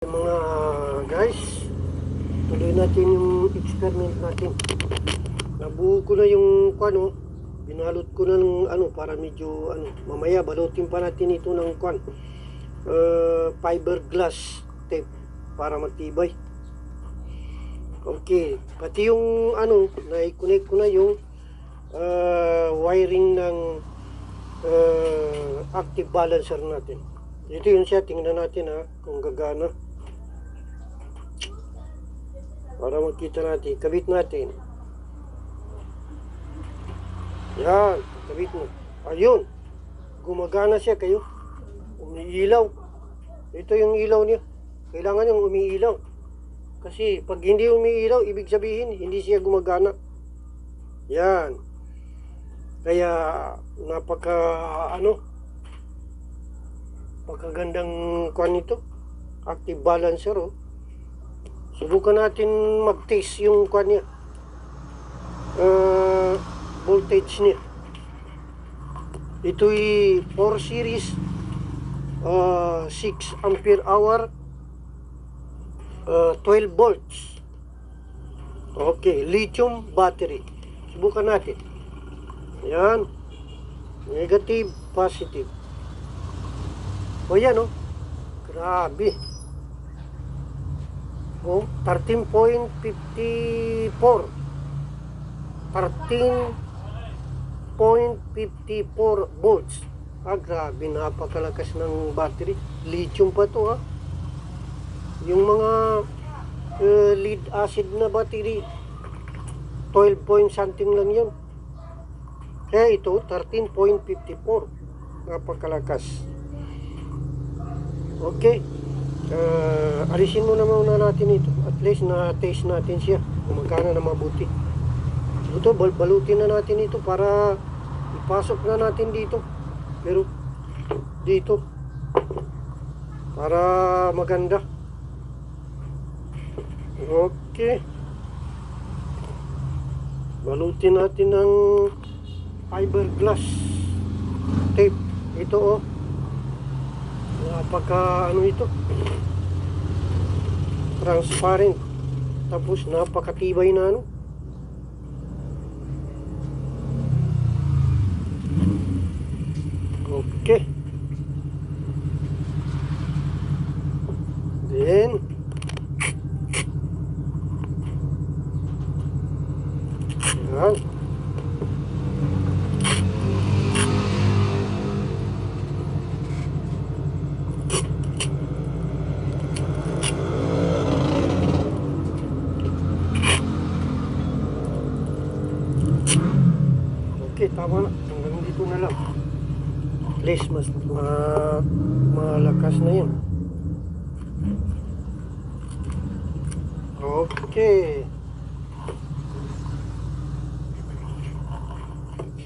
Mga guys, tuloy natin yung experiment natin. Nabuo ko na yung ano, binalot ko na ng ano para medyo ano, mamaya balutin pa natin ito ng kwan. Uh, fiberglass tape para matibay. Okay, pati yung ano, na-connect ko na yung uh, wiring ng uh, active balancer natin. Ito yung siya, tingnan natin ha, kung gagana. Para makita natin, kabit natin. Yan, kabit mo. Ayun, gumagana siya kayo. Umiilaw. Ito yung ilaw niya. Kailangan yung umiilaw. Kasi pag hindi umiilaw, ibig sabihin, hindi siya gumagana. Yan. Kaya, napaka, ano, Pagkagandang kwan nito. Active balancer oh. Subukan natin mag-taste yung kwan niya. Uh, voltage niya. Ito'y 4 series uh, 6 ampere hour uh, 12 volts. Okay, lithium battery. Subukan natin. Yan. Negative, positive. O yan o. Grabe. O, 13.54. 13.54 volts. Ah, grabe. Napakalakas ng battery. Lithium pa to ha. Yung mga uh, lead acid na battery, 12 point something lang yun. Kaya ito, 13.54. Napakalakas. Okay. Uh, alisin muna muna natin ito. At least na-taste natin siya. Kung magkano na mabuti. Ito, bal balutin na natin ito para ipasok na natin dito. Pero dito. Para maganda. Okay. Balutin natin ng fiberglass tape. Ito oh. Napaka ano ito? Transparent. Tapos napakatibay na ano. Okay. Then Yan. Okay, tama na. Hanggang dito na lang. At least mas ma malakas na yun. Okay.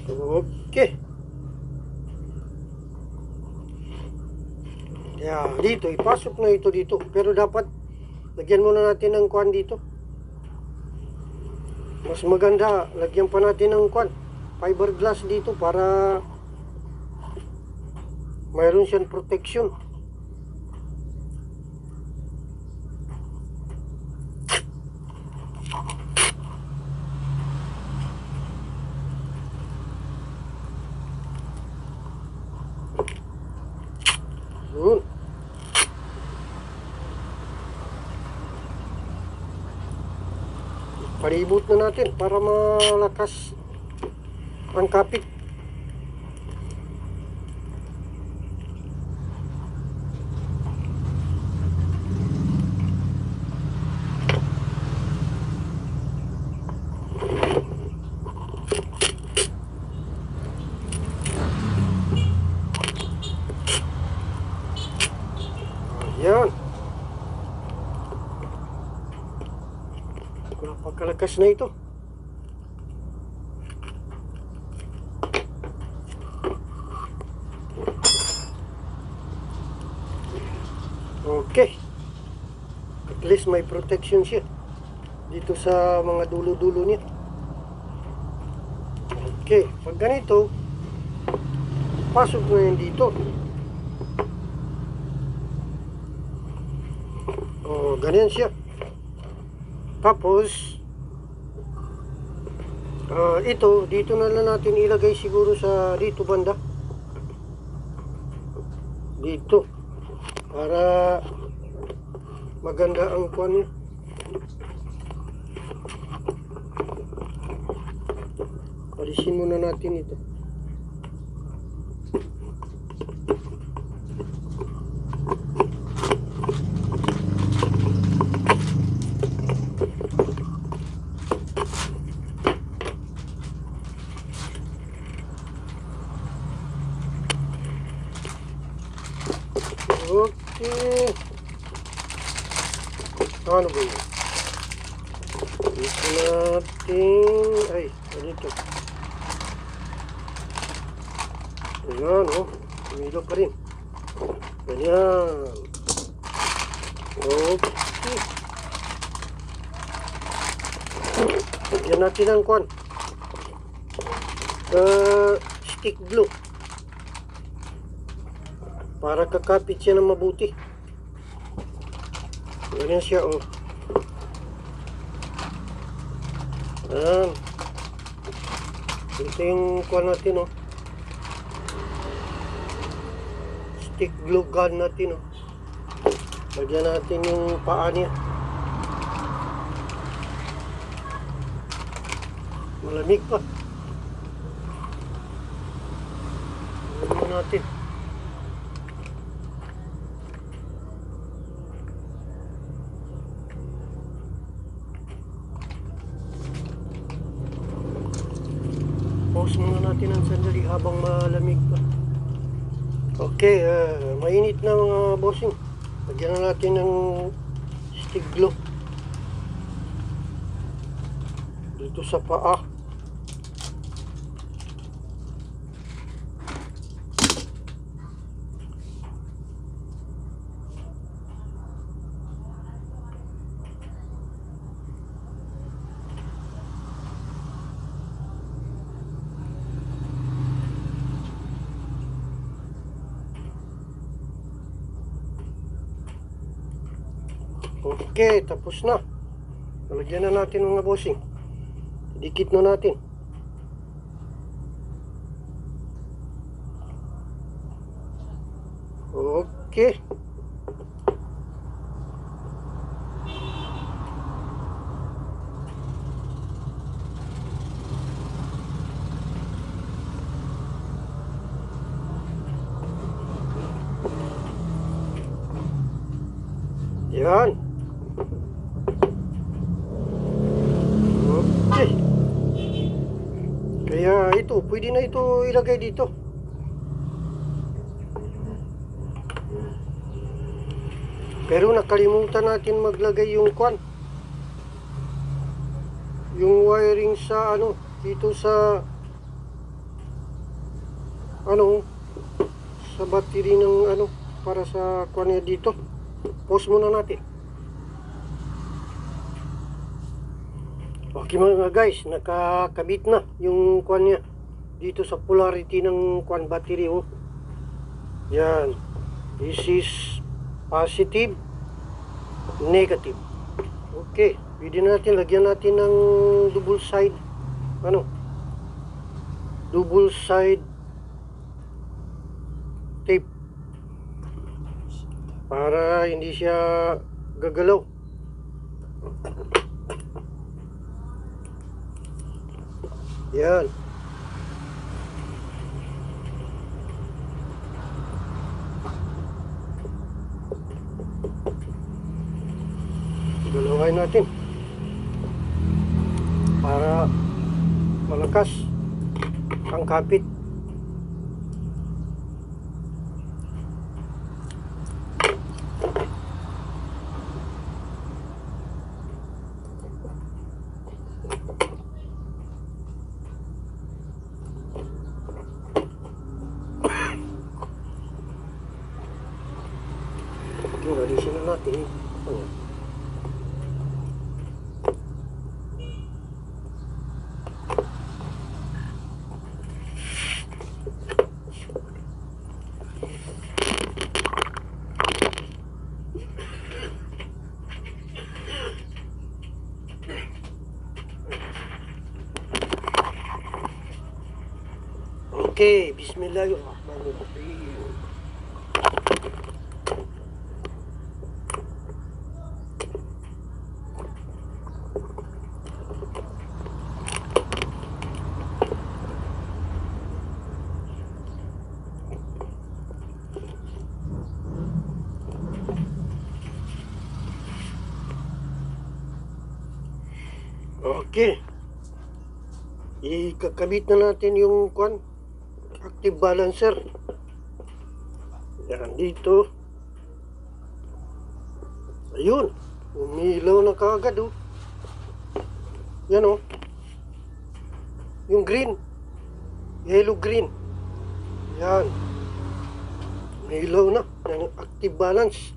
Okay. Kaya dito, ipasok na ito dito. Pero dapat, lagyan muna natin ng kwan dito. Mas maganda, lagyan pa natin ng kwan. Fiberglass dito para mayroon siyang protection. Yun. Palibot na natin para malakas ang kapit. Ayan. Napakalakas na ito. Okay. At least may protection siya. Dito sa mga dulo-dulo niya. Okay. Pag ganito, pasok na yan dito. O, ganyan siya. Tapos, ah, ito, dito na lang natin ilagay siguro sa dito banda. Dito. Para maganda ang kuwan niya. Alisin muna natin ito. Okay. Ano ba yun? Dito natin... Ay, dito. Ayan, oh. Tumilo pa rin. Ganyan. Okay. Yan natin ang kwan. Uh, stick glue. Para kakapit siya ng mabuti. Ganyan siya, oh. Ayan. Ito yung kwan natin, oh. Stick glue gun natin, oh. Lagyan natin yung paa niya. Malamig pa. Lagyan natin. Pause muna natin ang sandali habang malamig pa. Okay, ah, mainit na mga bossing. Lagyan na natin ng stick glue. Dito sa paa. Okay, tapos na. Lalagyan na natin mga bossing. Dikit na natin. Okay. Yan. Okay. Kaya ito, pwede na ito ilagay dito. Pero nakalimutan natin maglagay yung kwan. Yung wiring sa ano, dito sa ano, sa battery ng ano, para sa kwan niya dito. Pause muna natin. Okay mga guys, nakakabit na yung kwan niya dito sa polarity ng kwan battery oh. Yan. This is positive, negative. Okay, pwede natin lagyan natin ng double side ano? Double side tape para hindi siya gagalaw. Yan. Galawin natin para malakas ang kapit. Yung alisin na natin. Ano? Okay, Bismillahirrahmanirrahim. Okay. Ikakabit na natin yung kwan, active balancer. Yan dito. Ayun. Umilaw na kaagad oh. Yan oh. Yung green. Yellow green. Yan. Umilaw na. Yan active balance.